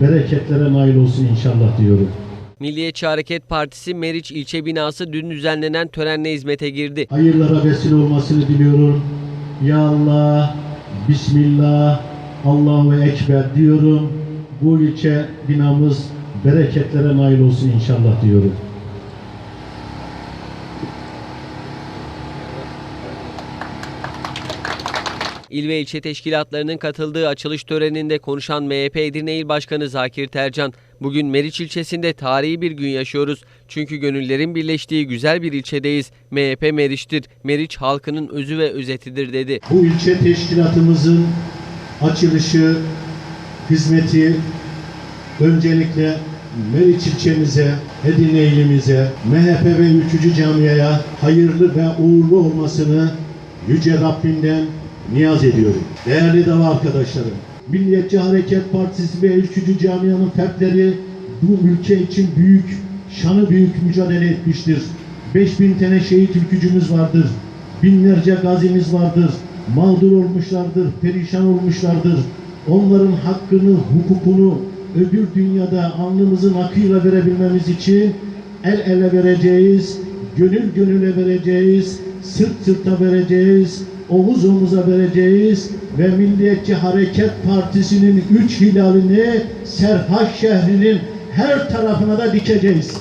bereketlere nail olsun inşallah diyorum. Milliyetçi Hareket Partisi Meriç ilçe binası dün düzenlenen törenle hizmete girdi. Hayırlara vesile olmasını diliyorum. Ya Allah, Bismillah, Allahu Ekber diyorum. Bu ilçe binamız bereketlere nail olsun inşallah diyorum. İl ve ilçe teşkilatlarının katıldığı açılış töreninde konuşan MHP Edirne İl Başkanı Zakir Tercan, bugün Meriç ilçesinde tarihi bir gün yaşıyoruz. Çünkü gönüllerin birleştiği güzel bir ilçedeyiz. MHP Meriç'tir. Meriç halkının özü ve özetidir dedi. Bu ilçe teşkilatımızın açılışı, hizmeti öncelikle Meriç ilçemize, Edirne ilimize, MHP ve Ülkücü camiaya hayırlı ve uğurlu olmasını Yüce Rabbimden niyaz ediyorum. Değerli dava arkadaşlarım, Milliyetçi Hareket Partisi ve Ülkücü camianın fertleri bu ülke için büyük, şanı büyük mücadele etmiştir. 5000 tane şehit ülkücümüz vardır. Binlerce gazimiz vardır. Mağdur olmuşlardır, perişan olmuşlardır. Onların hakkını, hukukunu öbür dünyada alnımızın akıyla verebilmemiz için el ele vereceğiz, gönül gönüle vereceğiz, sırt sırta vereceğiz, omuz omuza vereceğiz ve Milliyetçi Hareket Partisi'nin üç hilalini Serhaç şehrinin her tarafına da dikeceğiz.